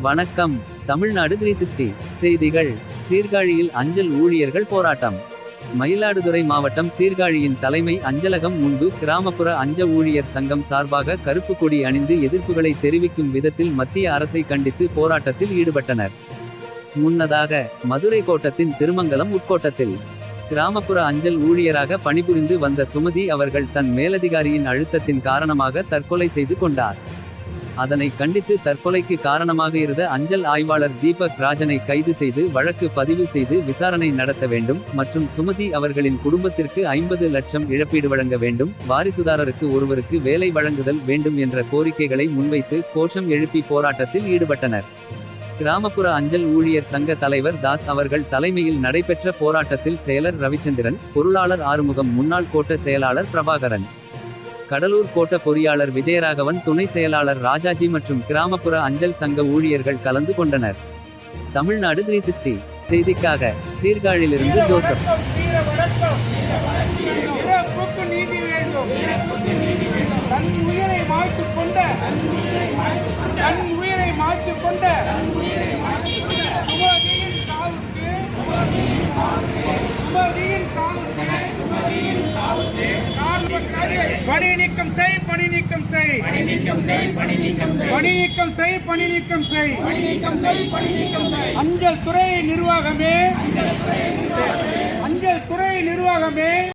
வணக்கம். Tamil Nadu three sixty செய்திகள். சீர்காழியில் அஞ்சல் ஊழியர்கள் போராட்டம். மயிலாடுதுறை மாவட்டம் சீர்காழியின் தலைமை அஞ்சலகம் முன்பு கிராமப்புற அஞ்ச ஊழியர் சங்கம் சார்பாக கருப்பு கொடி அணிந்து எதிர்ப்புகளை தெரிவிக்கும் விதத்தில் மத்திய அரசை கண்டித்து போராட்டத்தில் ஈடுபட்டனர். முன்னதாக மதுரை கோட்டத்தின் திருமங்கலம் உட்கோட்டத்தில் கிராமப்புற அஞ்சல் ஊழியராக பணிபுரிந்து வந்த சுமதி அவர்கள் தன் மேலதிகாரியின் அழுத்தத்தின் காரணமாக தற்கொலை செய்து கொண்டார். அதனை கண்டித்து தற்கொலைக்கு காரணமாக இருந்த அஞ்சல் ஆய்வாளர் தீபக் ராஜனை கைது செய்து வழக்கு பதிவு செய்து விசாரணை நடத்த வேண்டும் மற்றும் சுமதி அவர்களின் குடும்பத்திற்கு ஐம்பது லட்சம் இழப்பீடு வழங்க வேண்டும் வாரிசுதாரருக்கு ஒருவருக்கு வேலை வழங்குதல் வேண்டும் என்ற கோரிக்கைகளை முன்வைத்து கோஷம் எழுப்பி போராட்டத்தில் ஈடுபட்டனர். கிராமப்புற அஞ்சல் ஊழியர் சங்க தலைவர் தாஸ் அவர்கள் தலைமையில் நடைபெற்ற போராட்டத்தில் செயலர் ரவிச்சந்திரன் பொருளாளர் ஆறுமுகம் முன்னாள் கோட்ட செயலாளர் பிரபாகரன். கடலூர் கோட்ட பொறியாளர் விஜயராகவன் துணை செயலாளர் ராஜாஜி மற்றும் கிராமப்புற அஞ்சல் சங்க ஊழியர்கள் கலந்து கொண்டனர். தமிழ்நாடு த்ரீ சிக்ஸ்டி செய்திக்காக சீர்காழிலிருந்து ஜோசப். நீதி வேண்டும். தன் உயிரை மாய்த்துக் கொண்ட பணி நீக்கம் செய் பணி நீக்கம் செய். பணி நீக்கம் செய் பணி நீக்கம் செய். பணி நீக்கம் செய் பணி நீக்கம் செய். பணி நீக்கம் செய் பணி நீக்கம் செய். அஞ்சல் துறை நிர்வாகமே அஞ்சல்